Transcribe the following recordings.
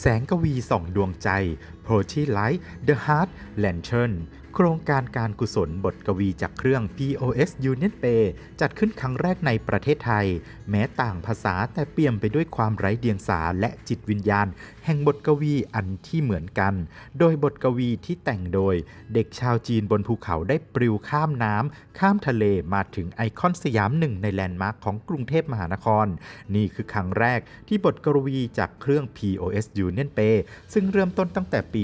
แสงกวีส่องดวงใจ p r o t y Light The Heart Lantern โครงการการกุศลบทกวีจากเครื่อง POS Union Pay จัดขึ้นครั้งแรกในประเทศไทย แม้ต่างภาษาแต่เปี่ยมไปด้วยความไร้เดียงสาและจิตวิญญาณ แห่งบทกวีอันที่เหมือนกัน โดยบทกวีที่แต่งโดย เด็กชาวจีนบนภูเขาได้ปลิวข้ามน้ำข้ามทะเลมาถึงไอคอนสยามหนึ่งในแลนด์มาร์คของกรุงเทพมหานคร นี่คือครั้งแรกที่บทกวีจากเครื่อง POS Union Pay ซึ่งเริ่มต้นตั้งแต่ปี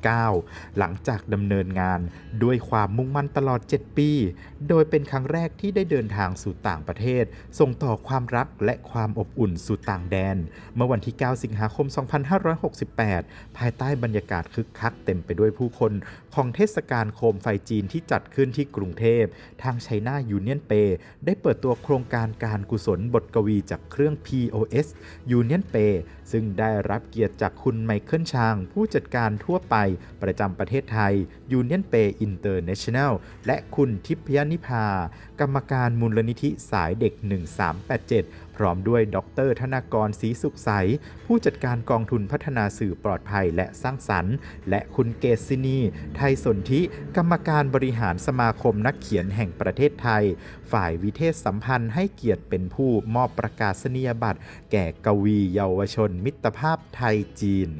2019 หลังจากดำเนินงานด้วยความมุ่งมั่นตลอด 7 ปี โดยเป็นครั้งแรกที่ได้เดินทางสู่ต่างประเทศ ส่งต่อความรักและความอบอุ่นสู่ต่างแดน เมื่อวันที่ 9 สิงหาคม 2568 ภายใต้บรรยากาศคึกคักเต็มไปด้วยผู้คนของเทศกาลโคมไฟจีนที่จัดขึ้นที่กรุงเทพ ทางไชน่ายูเนียนเปได้เปิดตัวโครงการการกุศลบทกวีจากเครื่อง POS Union Pay ซึ่งได้รับเกียรติจากคุณไมเคิลชาง ผู้จัดการทั่วไปประจำประเทศไทย Union Pay International และคุณทิพยนิพา กรรมการมูลนิธิสายเด็ก 1387 พร้อมด้วยดร ธนากรศรีสุขใส ผู้จัดการกองทุนพัฒนาสื่อปลอดภัยและสร้างสรรค์ และคุณเกษซินีไทยสนธิ กรรมการบริหารสมาคมนักเขียนแห่งประเทศไทย ฝ่ายวิเทศสัมพันธ์ให้เกียรติเป็นผู้มอบประกาศนียบัตร แก่กวีเยาวชนมิตรภาพไทยจีน